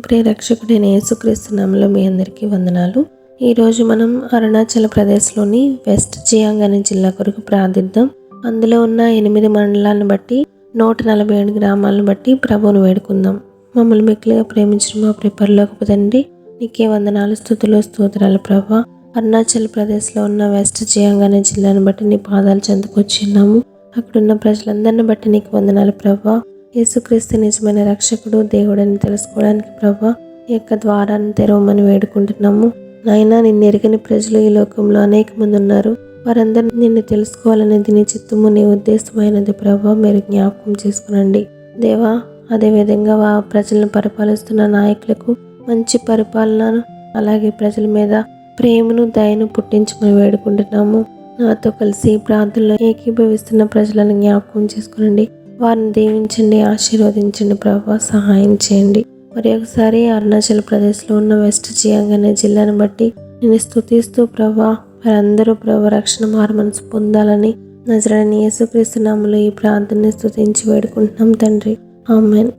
ప్రియ రక్షకుడైన యేసుక్రీస్తునామంలో మీ అందరికీ వందనాలు. ఈరోజు మనం అరుణాచల్ ప్రదేశ్లోని వెస్ట్ జియాంగ్ అనే జిల్లా కొరకు ప్రార్థిద్దాం. అందులో ఉన్న ఎనిమిది మండలాలను బట్టి నూట నలభై ఏడు గ్రామాలను బట్టి ప్రభువును వేడుకుందాం. మమ్మల్ని మిక్కిలిగా ప్రేమించిన మా ప్రిపర్లోకి తండ్రి నీకే వందనాలు స్థుతులు స్తోత్రాలు ప్రభా. అరుణాచల్ ప్రదేశ్లో ఉన్న వెస్ట్ జియాంగ్ అనే జిల్లాను బట్టి నీ పాదాలు చెందుకొచ్చిన్నాము అక్కడున్న ప్రజలందరిని బట్టి నీకు వందనాలు ప్రభా. యేసుక్రీస్తు నిజమైన రక్షకుడు దేవుడని తెలుసుకోవడానికి ప్రభా ఈ యొక్క ద్వారాన్ని తెరవమని వేడుకుంటున్నాము. నాయన నిన్ను ఎరిగిన ప్రజలు ఈ లోకంలో అనేక మంది ఉన్నారు. వారందరూ నిన్ను తెలుసుకోవాలనేది నీ చిత్తము నీ ఉద్దేశమైనది ప్రభా మీరు జ్ఞాపకం చేసుకునండి. దేవా అదేవిధంగా వా ప్రజలను పరిపాలిస్తున్న నాయకులకు మంచి పరిపాలనను అలాగే ప్రజల మీద ప్రేమను దయను పుట్టించమని వేడుకుంటున్నాము. నాతో కలిసి ఈ ప్రార్థనలో ఏకీభవిస్తున్న ప్రజలను జ్ఞాపకం చేసుకునండి. వారిని దీవించండి ఆశీర్వదించండి ప్రభా సహాయం చేయండి. మరి ఒకసారి అరుణాచల్ ప్రదేశ్లో ఉన్న వెస్ట్ జియాంగ్ అనే జిల్లాను బట్టి నేను స్థుతిస్తూ ప్రభా వారందరూ ప్రభు రక్షణ మారు పొందాలని నజరని యేసుక్రీస్తు నామలు ఈ ప్రార్థనని స్థుతించి వేడుకుంటున్నాం తండ్రి. ఆమెన్.